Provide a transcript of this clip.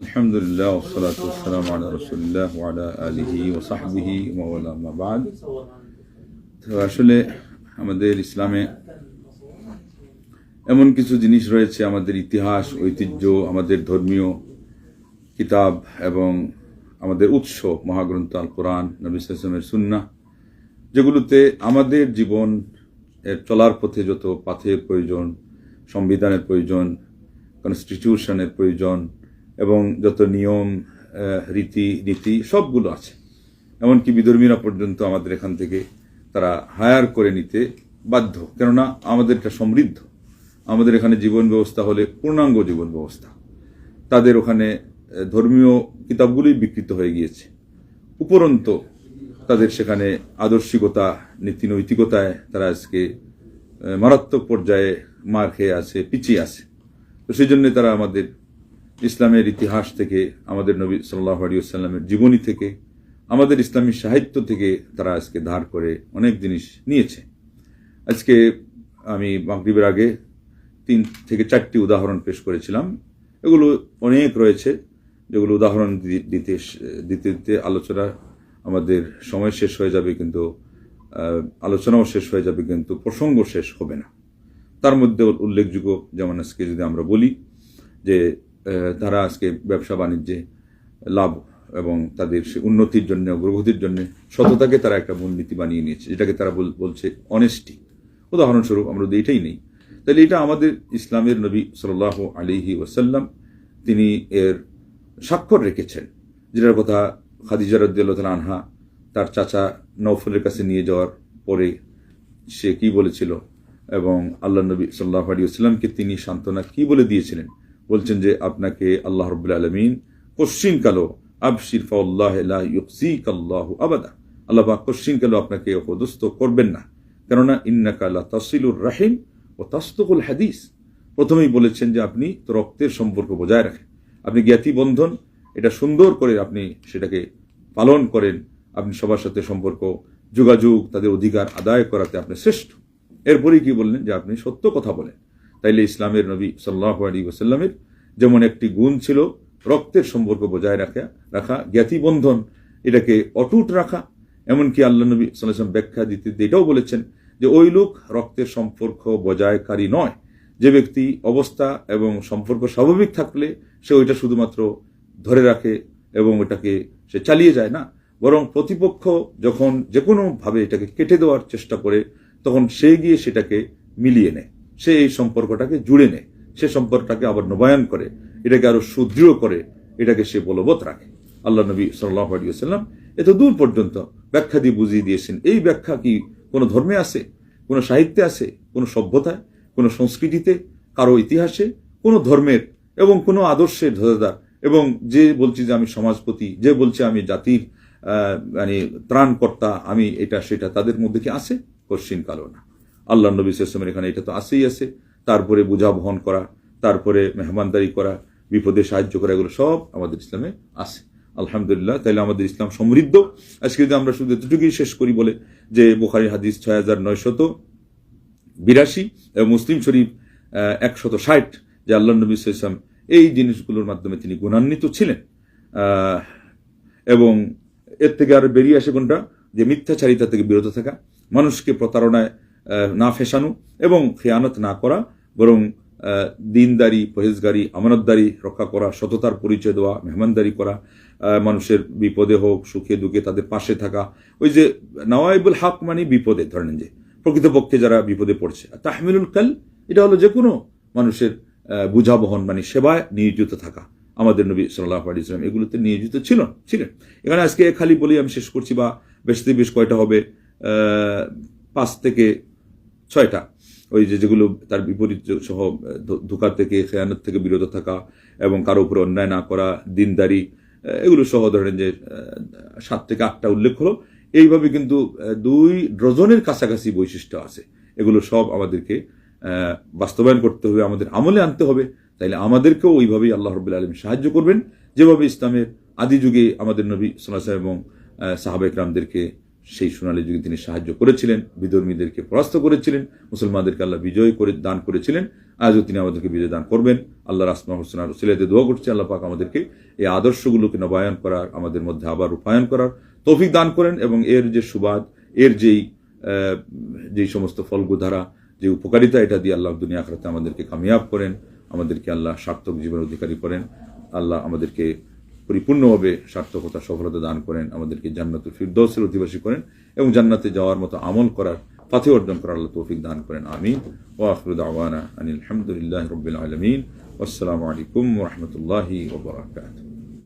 আলহামদুলিল্লাহ ওসলাত আলিহি আসলে আমাদের ইসলামে এমন কিছু জিনিস রয়েছে, আমাদের ইতিহাস, ঐতিহ্য, আমাদের ধর্মীয় কিতাব এবং আমাদের উৎস, মহাগ্রন্থ আল কোরআন নবী সালামের সুন্না যেগুলোতে আমাদের জীবন এর চলার পথে যত পাথের প্রয়োজন, সংবিধানের প্রয়োজন কনস্টিটিউশনের প্রয়োজন এবং যত নিয়ম রীতি, নীতি সবগুলো আছে। এমনকি বিধর্মীরা পর্যন্ত আমাদের এখান থেকে তারা হায়ার করে নিতে বাধ্য। কেননা আমাদের এটা সমৃদ্ধ। আমাদের এখানে জীবন ব্যবস্থা হলে পূর্ণাঙ্গ জীবন ব্যবস্থা। তাদের ওখানে ধর্মীয় কিতাবগুলোই বিকৃত হয়ে গিয়েছে। উপরন্ত তাদের সেখানে আদর্শিকতা, নীতি নৈতিকতায় তারা আজকে মারাত্মক পর্যায়ে মার খেয়ে আছে, পিছিয়ে আছে। তো সেই জন্য তারা আমাদের ইসলামের ইতিহাস থেকে, আমাদের নবী সাল্লাহ আলিয়াল্লামের জীবনী থেকে, আমাদের ইসলামী সাহিত্য থেকে তারা আজকে ধার করে অনেক জিনিস নিয়েছে। আজকে আমি মাগরিবের আগে তিন থেকে চারটি উদাহরণ পেশ করেছিলাম। এগুলো অনেক রয়েছে, যেগুলো উদাহরণ দিতে দিতে দিতে আলোচনা আমাদের সময় শেষ হয়ে যাবে কিন্তু আলোচনাও শেষ হয়ে যাবে কিন্তু প্রসঙ্গ শেষ হবে না। তার মধ্যে উল্লেখযোগ্য যেমন আজকে যদি আমরা বলি যে তারা আজকে ব্যবসা বাণিজ্যে লাভ এবং তাদের সে উন্নতির জন্য, অগ্রগতির জন্য সততাকে তারা একটা মূলনীতি বানিয়ে নিয়েছে। যেটাকে তারা বলছে অনেস্টি উদাহরণস্বরূপ আমরা যদি এটাই নেই, তাহলে এটা আমাদের ইসলামের নবী সাল্লাহ আলিহি ওসাল্লাম তিনি এর স্বাক্ষর রেখেছেন। যেটার কথা খাদিজা রদ্দাল্লাহ আনহা তার চাচা নৌফলের কাছে নিয়ে যাওয়ার পরে সে কি বলেছিল এবং আল্লাহ নবী সাল্লাহ আলী আসলামকে তিনি সান্ত্বনা কি বলে দিয়েছিলেন বলছেন যে আপনাকে আল্লাহ রবুল্লা আলমিন কশ্চিন কালো আবশির ফাল্লাহ আবাদা। আল্লাহ পাক কশ্চিন কালো আপনাকে অপদস্থ করবেন না। কেননা ইন্নাকা আল্লাহ তাসিলুর রাহিম ও তাস্তকুল হাদিস। প্রথমেই বলেছেন যে আপনি রক্তের সম্পর্ক বজায় রাখেন। আপনি জ্ঞাতি বন্ধন? এটা সুন্দর করে আপনি সেটাকে পালন করেন। আপনি সবার সাথে সম্পর্ক, যোগাযোগ, তাদের অধিকার আদায় করাতে আপনি শ্রেষ্ঠ। এরপরেই কি বললেন? যে আপনি সত্য কথা বলেন। তাইলে ইসলামের নবী সাল্লাহ আলী ওসাল্লামের যেমন একটি গুণ ছিল, রক্তের সম্পর্ক বজায় রাখা রাখা জ্ঞাতিবন্ধন এটাকে অটুট রাখা, এমনকি আল্লাহ নবী সাল্লাম ব্যাখ্যা দিতে এটাও বলেছেন যে ওই লোক রক্তের সম্পর্ক বজায়কারী নয়। যে ব্যক্তি অবস্থা এবং সম্পর্ক স্বাভাবিক থাকলে সে ওইটা শুধুমাত্র ধরে রাখে এবং ওটাকে সে চালিয়ে যায় না। বরং প্রতিপক্ষ যখন যে কোনোভাবে এটাকে কেটে দেওয়ার চেষ্টা করে, তখন সে গিয়ে সেটাকে মিলিয়ে নেয়। সে এই সম্পর্কটাকে জুড়ে নেয়। সে সম্পর্কটাকে আবার নবায়ন করে, এটাকে আরও সুদৃঢ় করে, এটাকে সে বলবৎ রাখে। আল্লাহ নবী সাল্লাহ আলিয়াল্লাম এত দূর পর্যন্ত ব্যাখ্যা দিয়ে বুঝিয়ে দিয়েছেন, এই ব্যাখ্যা কি কোনো ধর্মে আছে, কোনো সাহিত্যে আছে, কোনো সভ্যতায়, কোনো সংস্কৃতিতে, কারও ইতিহাসে, কোনো ধর্মের এবং কোনো আদর্শের ধরেদার এবং যে বলছি যে আমি সমাজপতি, যে বলছে আমি জাতির মানে ত্রাণকর্তা, আমি এটা সেটা, তাদের মধ্যে কি আছে? কশ্চিন কালো না। আল্লাহ নবী সাল্লামের এখানে এটা তো আছেই আছে। তারপরে বোঝা বহন করা, তারপরে মেহমানদারি করা, বিপদে সাহায্য করা, এগুলো সব আমাদের ইসলামে আছে। আলহামদুলিল্লাহ তাহলে আমাদের ইসলাম সমৃদ্ধ। আজকে যদি আমরা শুধু এতটুকুই শেষ করি বলে যে বোখারি হাদিস ছয় হাজার নয়শত বিরাশি এবং মুসলিম শরীফ একশত ষাট, যে আল্লাহ নবী সাল্লাম এই জিনিসগুলোর মাধ্যমে তিনি গুণান্বিত ছিলেন। এবং এর থেকে আর বেরিয়ে আসে কোনটা? যে মিথ্যাচারিতা থেকে বিরত থাকা। মানুষকে প্রতারণায় না ফেসানো এবং খেয়ানত না করা বরং দিনদারি পহেজগারি আমানতদারি রক্ষা করা সততার পরিচয় দেওয়া মেহমানদারি করা মানুষের বিপদে হোক সুখে দুঃখে তাদের পাশে থাকা। ওই যে নওয়াইবুল হক মানে বিপদে ধরেন যে প্রকৃতপক্ষে যারা বিপদে পড়ছে। তাহমিলুল কাল এটা হলো যে কোনো মানুষের আহ, বুঝা বহন মানে সেবায় নিয়োজিত থাকা। আমাদের নবী সাল্লাহ আলী ইসলাম এগুলোতে নিয়োজিত ছিল ছিলেন। এখানে আজকে খালি বলি আমি শেষ করছি বা বেশ বেশ কয়টা হবে পাঁচ থেকে ছয়টা। ওই যে যেগুলো তার বিপরীত সহ ধো- ধোকা থেকে, খেয়ানত থেকে বিরত থাকা এবং কারও উপরে অন্যায় না করা, দিনদারি এগুলো সহ ধরেন যে সাত থেকে আটটা উল্লেখ হলো। এইভাবে কিন্তু দুই ডজনের কাছাকাছি বৈশিষ্ট্য আছে। এগুলো সব আমাদেরকে বাস্তবায়ন করতে হবে, আমাদের আমলে আনতে হবে। তাইলে আমাদেরকেও ওইভাবেই আল্লাহ রবুল্লা আলম সাহায্য করবেন। যেভাবে ইসলামের আদি যুগে আমাদের নবী সাল্লাহ এবং সাহাবেক রামদেরকে সেই সোনালী যুগে তিনি সাহায্য করেছিলেন, বিধর্মীদেরকে পরাস্ত করেছিলেন, মুসলমানদেরকে আল্লাহ বিজয় করে, দান করেছিলেন, আজও তিনি আমাদেরকে বিজয় দান করবেন। আল্লাহ রাসমা হোসেন রসিলাতে দোয়া করছি, আল্লাহ পাক আমাদেরকে এই আদর্শগুলোকে নবায়ন করার, আমাদের মধ্যে আবার রূপায়ণ করার তৌফিক দান করেন এবং এর যে সুবাদ, এর যেই যেই সমস্ত ফলগুধারা, যে উপকারিতা এটা দিয়ে আল্লাহ দুনিয়া আখরাতে আমাদেরকে কামিয়াব করেন, আমাদেরকে আল্লাহ সার্থক জীবনের অধিকারী করেন, আল্লাহ আমাদেরকে পরিপূর্ণভাবে সার্থকতা, সফলতা দান করেন, আমাদেরকে জান্নাতুল ফিরদৌসের অধিবাসী করেন এবং জান্নাতে যাওয়ার মতো আমল করার ফাতে অর্জন করার আল্লাহ তৌফিক দান করেন। আমিন। ও আখরুদ আওয়ানা আনিল আলহামদুলিল্লাহ রবিল আলমিন। আসসালামু আলাইকুম রহমতুল্লাহি ওবরাকাতুহ